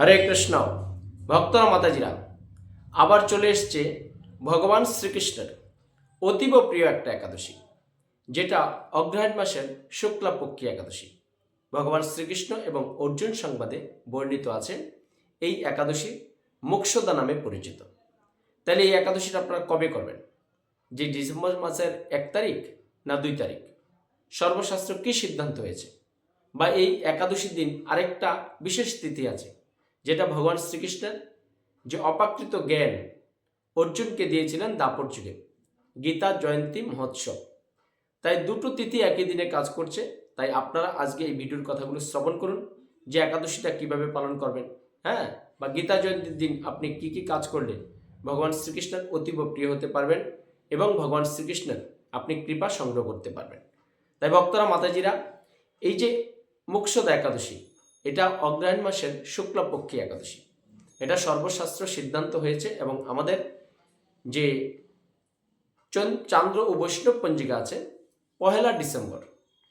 হরে কৃষ্ণ, ভক্তরা মাতাজিরা, আবার চলে এসছে ভগবান শ্রীকৃষ্ণের অতীব প্রিয় একটা একাদশী, যেটা অগ্রহায়ণ মাসের শুক্লাপক্ষী একাদশী। ভগবান শ্রীকৃষ্ণ এবং অর্জুন সংবাদে বর্ণিত আছে, এই একাদশী মোক্ষদা নামে পরিচিত। তাহলে এই একাদশীটা আপনারা কবে করবেন? যে ডিসেম্বর মাসের এক তারিখ না দুই তারিখ? সর্বশাস্ত্র কী সিদ্ধান্ত হয়েছে? বা এই একাদশীর দিন আরেকটা বিশেষ তিথি আছে যেটা ভগবান শ্রীকৃষ্ণের যে অপাকৃত জ্ঞান অর্জুনকে দিয়েছিলেন দাপর যুগে। গীতা জয়ন্তী মহোৎসব। তাই দুটো তিথি একই দিনে কাজ করছে, তাই আপনারা আজকে এই ভিডিওর কথাগুলো শ্রবণ করুন, যে একাদশীটা কীভাবে পালন করবেন হ্যাঁ? বা গীতা জয়ন্তীর দিন আপনি কি কি কাজ করলে ভগবান শ্রীকৃষ্ণের অতীব প্রিয় হতে পারবেন এবং ভগবান শ্রীকৃষ্ণের আপনি কৃপা সংগ্রহ করতে পারবেন। তাই ভক্তরা, মাতাজিরা, এই যে মোক্ষদা একাদশী এটা অগ্রহায়ণ মাসের শুক্লপক্ষী একাদশী। এটা সর্বশাস্ত্র সিদ্ধান্ত হয়েছে এবং আমাদের যে চন- চান্দ্র ও বৈষ্ণব পঞ্জিকা আছে, পহেলা ডিসেম্বর,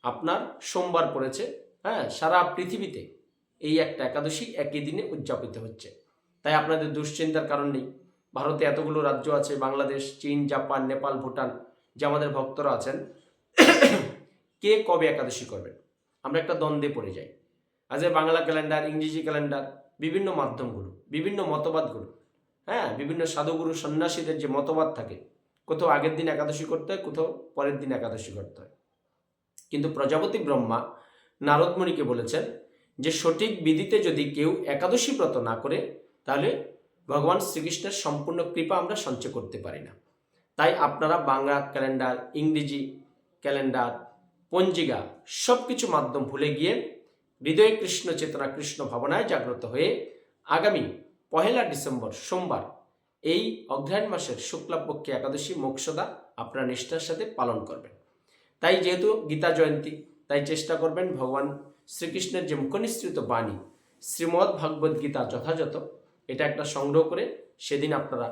আপনার সোমবার পড়েছে হ্যাঁ সারা পৃথিবীতে এই একটা একাদশী একই দিনে উদযাপিত হচ্ছে। তাই আপনাদের দুশ্চিন্তার কারণ নেই। ভারতে এতগুলো রাজ্য আছে, বাংলাদেশ, চীন, জাপান, নেপাল, ভুটান, যে আমাদের ভক্তরা আছেন, কে কবে একাদশী করবেন? আমরা একটা দ্বন্দ্বে পড়ে যাই। আজ বাংলা ক্যালেন্ডার ইংরেজি ক্যালেন্ডার বিভিন্ন মাধ্যমগুলো বিভিন্ন মতবাদগুলো হ্যাঁ? বিভিন্ন সাধুগুরু সন্ন্যাসীদের যে মতবাদ থাকে কোথাও আগের দিন একাদশী করতে হয়, কোথাও পরের দিন একাদশী করতে হয়। কিন্তু প্রজাপতি ব্রহ্মা নারদমণিকে বলেছেন যে, সঠিক বিধিতে যদি কেউ একাদশী ব্রত না করে, তাহলে ভগবান শ্রীকৃষ্ণের সম্পূর্ণ কৃপা আমরা সঞ্চয় করতে পারি না। তাই আপনারা বাংলা ক্যালেন্ডার ইংরেজি ক্যালেন্ডার পঞ্জিকা সব কিছু মাধ্যম ভুলে গিয়ে হৃদয়ে কৃষ্ণ চেতনা কৃষ্ণ ভাবনায় জাগ্রত হয়ে আগামী পহেলা ডিসেম্বর সোমবার এই অগ্রহায়ণ মাসের শুক্লাপক্ষে একাদশী মোক্ষদা আপনার নিষ্ঠার সাথে পালন করবেন। তাই যেহেতু গীতা জয়ন্তী, তাই চেষ্টা করবেন ভগবান শ্রীকৃষ্ণের যে মুখনিসৃত বাণী, শ্রীমদ্ ভাগবত গীতা যথাযথ, এটা একটা সংগ্রহ করে সেদিন আপনারা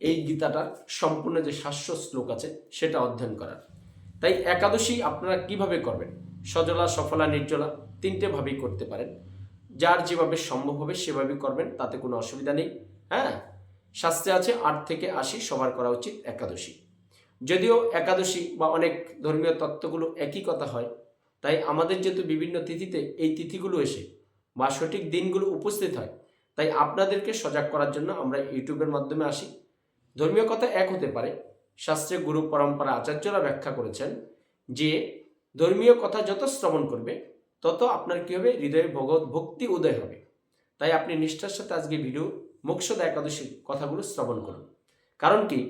এই গীতাটার সম্পূর্ণ যে শাস্য শ্লোক আছে, সেটা অধ্যয়ন করার। তাই একাদশী আপনারা কীভাবে করবেন? সজলা, সফলা, নির্জলা তিনটে ভাবেই করতে পারেন। যার যেভাবে সম্ভব হবে সেভাবে করবেন, তাতে কোনো অসুবিধা নেই। হ্যাঁ? শাস্ত্রে আছে আট থেকে আশি, সবার করা উচিত একাদশী। যদিও একাদশী বা অনেক ধর্মীয় তত্ত্বগুলো একই কথা হয়, তাই আমাদের যেহেতু বিভিন্ন তিথিতে এই তিথিগুলো এসে বা সঠিক দিনগুলো উপস্থিত হয়, তাই আপনাদেরকে সজাগ করার জন্য আমরা ইউটিউবের মাধ্যমে আসি। ধর্মীয় কথা এক হতে পারে। শাস্ত্রে গুরু পরম্পরা আচার্যরা ব্যাখ্যা করেছেন যে ধর্মীয় কথা যত শ্রবণ করবে, তত আপনার কি হবে? হৃদয়ে ভগবত ভক্তি উদয় হবে। তাই আপনি নিষ্ঠার সাথে আজকে ভিডিও মোক্ষদা একাদশীর কথাগুলো শ্রবণ করুন। কারণ কি?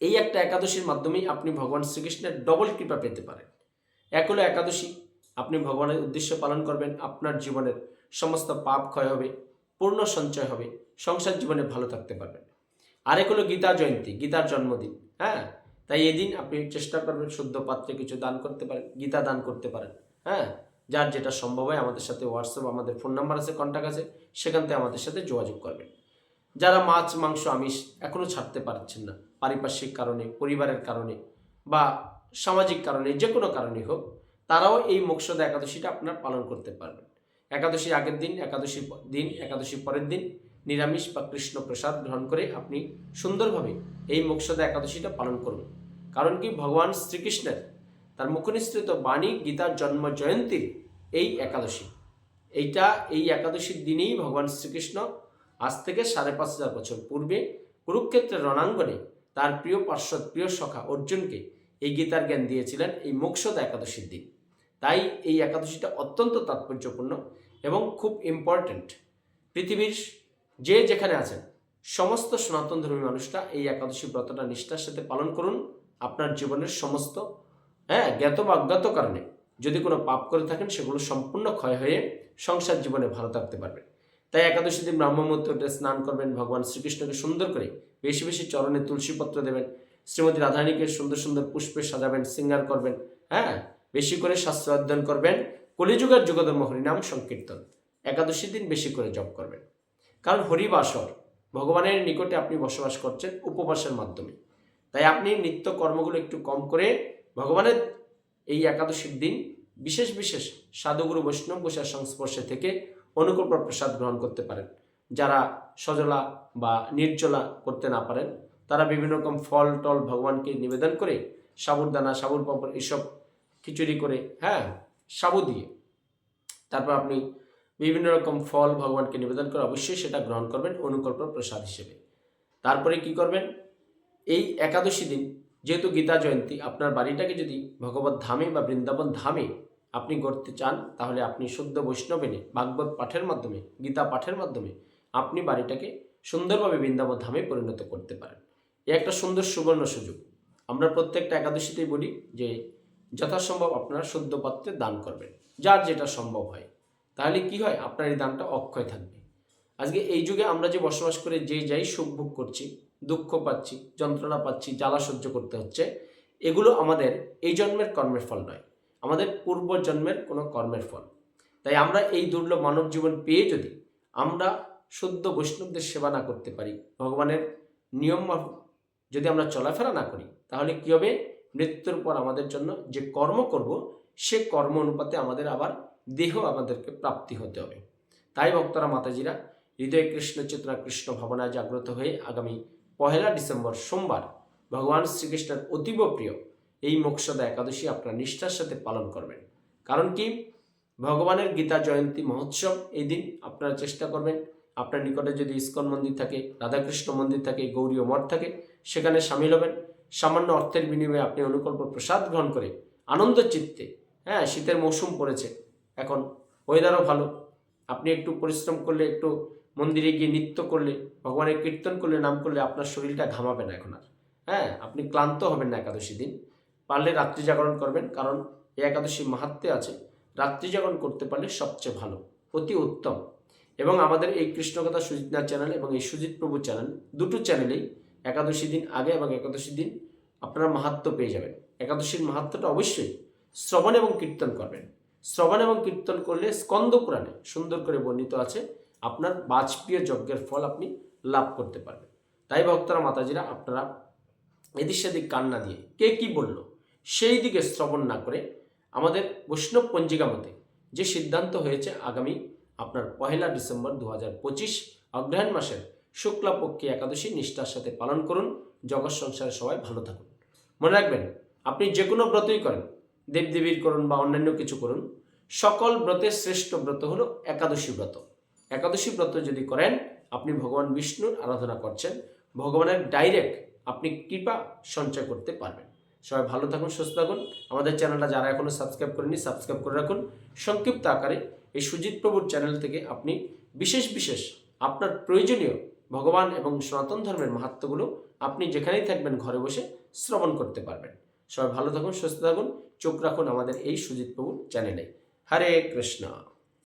এই একটা একাদশীর মাধ্যমেই আপনি ভগবান শ্রীকৃষ্ণের ডবল কৃপা পেতে পারেন। এক হলো একাদশী, আপনি ভগবানের উদ্দেশ্য পালন করবেন, আপনার জীবনের সমস্ত পাপ ক্ষয় হবে, পূর্ণ সঞ্চয় হবে, সংসার জীবনে ভালো থাকতে পারবেন। আরেক হলো গীতা জয়ন্তী, গীতার জন্মদিন হ্যাঁ? তাই এদিন আপনি চেষ্টা করবেন শুদ্ধ পাত্রে কিছু দান করতে পারেন, গীতা দান করতে পারেন হ্যাঁ? যার যেটা সম্ভব হয় আমাদের সাথে হোয়াটসঅ্যাপ আমাদের ফোন নাম্বার আছে কন্ট্যাক্ট আছে, সেখান থেকে আমাদের সাথে যোগাযোগ করবেন। যারা মাছ, মাংস, আমিষ এখনও ছাড়তে পারছেন না, পারিপার্শ্বিক কারণে, পরিবারের কারণে বা সামাজিক কারণে, যে কোনো কারণেই হোক, তারাও এই মোক্ষদা একাদশীটা আপনার পালন করতে পারবেন। একাদশীর আগের দিন একাদশী প- দিন একাদশী পরের দিন নিরামিষ বা কৃষ্ণ প্রসাদ গ্রহণ করে আপনি সুন্দরভাবে এই মোক্ষদা একাদশীটা পালন করুন। কারণ কি? ভগবান শ্রীকৃষ্ণের, তার মুখনিসৃত বাণী গীতার জন্ম জয়ন্তীর এই একাদশী। এইটা এই একাদশীর দিনেই ভগবান শ্রীকৃষ্ণ আজ থেকে সাড়ে পাঁচ হাজার বছর পূর্বে কুরুক্ষেত্রের রণাঙ্গনে তার প্রিয় পার্শ্বদ প্রিয় সখা অর্জুনকে এই গীতার জ্ঞান দিয়েছিলেন এই মোক্ষদা একাদশীর দিন। তাই এই একাদশীটা অত্যন্ত তাৎপর্যপূর্ণ এবং খুব ইম্পর্ট্যান্ট পৃথিবীর যে যেখানে আছেন, সমস্ত সনাতন ধর্মী মানুষরা এই একাদশী ব্রতটা নিষ্ঠার সাথে পালন করুন। আপনার জীবনের সমস্ত হ্যাঁ জ্ঞাত বা অজ্ঞাত কারণে যদি কোনো পাপ করে থাকেন, সেগুলো সম্পূর্ণ ক্ষয় হয়ে সংসার জীবনে ভালো থাকতে পারবেন তাই একাদশী দিন ব্রাহ্মমূর্তে স্নান করবেন, ভগবান শ্রীকৃষ্ণকে সুন্দর করে বেশি বেশি চরণে তুলসীপত্র দেবেন, শ্রীমতী রাধারানীকে সুন্দর সুন্দর পুষ্পে সাজাবেন, সিঙ্গার করবেন হ্যাঁ বেশি করে শাস্ত্র অধ্যয়ন করবেন, কলিযুগের যুগধর্ম হরিনাম সংকীর্তন। একাদশী দিন বেশি করে জপ করবেন। কারণ হরিবাসর, ভগবানের নিকটে আপনি বসবাস করছেন উপবাসের মাধ্যমে। তাই আপনি নিত্য কর্মগুলো একটু কম করে ভগবানের এই একাদশীর দিন বিশেষ বিশেষ সাধুগুরু বৈষ্ণব গোসার সংস্পর্শে থেকে অনুকূল প্রসাদ গ্রহণ করতে পারেন। যারা সজলা বা নির্জলা করতে না পারেন, তারা বিভিন্ন রকম ফল, টল ভগবানকে নিবেদন করে সাবুরদানা, সাবুর পাপড়, এসব খিচুড়ি করে হ্যাঁ সাবু দিয়ে তারপর আপনি বিভিন্ন রকম ফল ভগবানকে নিবেদন করে অবশ্যই সেটা গ্রহণ করবেন অনুকল্প প্রসাদ হিসেবে। তারপরে কি করবেন? এই একাদশী দিন যেহেতু গীতা জয়ন্তী, আপনার বাড়িটাকে যদি ভগবত ধামে বা বৃন্দাবন ধামে আপনি গড়তে চান, তাহলে আপনি শুদ্ধ বৈষ্ণব এনে ভাগবত পাঠের মাধ্যমে, গীতা পাঠের মাধ্যমে আপনি বাড়িটাকে সুন্দরভাবে বৃন্দাবন ধামে পরিণত করতে পারেন। এ একটা সুন্দর সুবর্ণ সুযোগ। আমরা প্রত্যেকটা একাদশীতেই বলি যে যথাসম্ভব আপনারা শুদ্ধ পাত্রে দান করবেন, যার যেটা সম্ভব হয়। তাহলে কি হয়? আপনার এই দানটা অক্ষয় থাকবে। আজকে এই যুগে আমরা যে বসবাস করে যে যাই সুখ ভোগ করছি, দুঃখ পাচ্ছি, যন্ত্রণা পাচ্ছি, জ্বালা সহ্য করতে হচ্ছে, এগুলো আমাদের এই জন্মের কর্মের ফল নয়। আমাদের পূর্ব জন্মের কোনো কর্মের ফল। তাই আমরা এই দুর্লভ মানব জীবন পেয়ে যদি আমরা শুদ্ধ বৈষ্ণবদের সেবা না করতে পারি, ভগবানের নিয়ম যদি আমরা চলাফেরা না করি, তাহলে কী হবে? মৃত্যুর পর আমাদের জন্য যে কর্ম করব, সে কর্ম অনুপাতে আমাদের আবার দেহ আমাদেরকে প্রাপ্তি হতে হবে। তাই ভক্তরা মাতাজিরা হৃদয় কৃষ্ণ চেতনা কৃষ্ণ ভাবনায় জাগ্রত হয়ে আগামী পহেলা ডিসেম্বর সোমবার ভগবান শ্রীকৃষ্ণের অতীব প্রিয় এই মোক্ষদা একাদশী আপনারা নিষ্ঠার সাথে পালন করবেন। কারণ কি? ভগবানের গীতা জয়ন্তী মহোৎসব এই দিন আপনারা চেষ্টা করবেন। আপনার নিকটে যদি ইস্কন মন্দির থাকে, রাধাকৃষ্ণ মন্দির থাকে গৌরীয় মঠ থাকে, সেখানে সামিল হবেন। সামান্য অর্থের বিনিময়ে আপনি অনুকল্প প্রসাদ গ্রহণ করে আনন্দ চিত্তে হ্যাঁ শীতের মৌসুম পড়েছে এখন ওয়েদারও ভালো। আপনি একটু পরিশ্রম করলে, একটু মন্দিরে গিয়ে নৃত্য করলে, ভগবানের কীর্তন করলে, নাম করলে আপনার শরীরটা ঘামাবে না এখন আর। হ্যাঁ আপনি ক্লান্ত হবেন না একাদশী দিন। পারলে রাত্রি জাগরণ করবেন, কারণ এই একাদশী মাহাত্মে আছে। রাত্রি জাগরণ করতে পারলে সবচেয়ে ভালো, অতি উত্তম। এবং আমাদের এই কৃষ্ণকথা সুজিত নাথ চ্যানেল এবং এই সুজিত প্রভু চ্যানেল, দুটো চ্যানেলেই একাদশী দিন আগে এবং একাদশী দিন আপনারা মাহাত্ম পেয়ে যাবেন। একাদশীর মাহাত্মটা অবশ্যই শ্রবণ এবং কীর্তন করবেন। শ্রবণ এবং কীর্তন করলে স্কন্দ পুরাণে সুন্দর করে বর্ণিত আছে, আপনার বাজপেয়ী যজ্ঞের ফল আপনি লাভ করতে পারবেন। তাই ভক্তরা, মাতাজিরা, আপনারা এদিক সেদিক কান্না দিয়ে কে কি বলল, সেই দিকে শ্রবণ না করে আমাদের বৈষ্ণব পঞ্জিকা মতে যে সিদ্ধান্ত হয়েছে আগামী আপনার পহেলা ডিসেম্বর দু হাজার পঁচিশ অগ্রহায়ণ মাসের শুক্লাপক্ষী একাদশী নিষ্ঠার সাথে পালন করুন। জগৎ সংসারে সবাই ভালো থাকুন। মনে রাখবেন, আপনি যে কোনো ব্রতই করেন দেবদেবীর করুন বা অন্যান্য কিছু করুন, সকল ব্রতের শ্রেষ্ঠ ব্রত হলো একাদশী ব্রত। একাদশী ব্রত যদি করেন, আপনি ভগবান বিষ্ণুর আরাধনা করছেন, ভগবানের ডাইরেক্ট আপনি কৃপা সঞ্চয় করতে পারবেন। সবাই ভালো থাকুন, সুস্থ থাকুন। আমাদের চ্যানেলটা যারা এখনও সাবস্ক্রাইব করেনি সাবস্ক্রাইব করে রাখুন। সংক্ষিপ্ত আকারে এই সুজিত প্রভুর চ্যানেল থেকে আপনি বিশেষ বিশেষ আপনার প্রয়োজনীয় ভগবান এবং সনাতন ধর্মের মাহাত্মগুলো আপনি যেখানেই থাকবেন ঘরে বসে শ্রবণ করতে পারবেন। সবাই ভালো থাকুন সুস্থ থাকুন। চোখ রাখুন আমাদের এই সুজিত প্রভু চ্যানেলে। হরে কৃষ্ণ।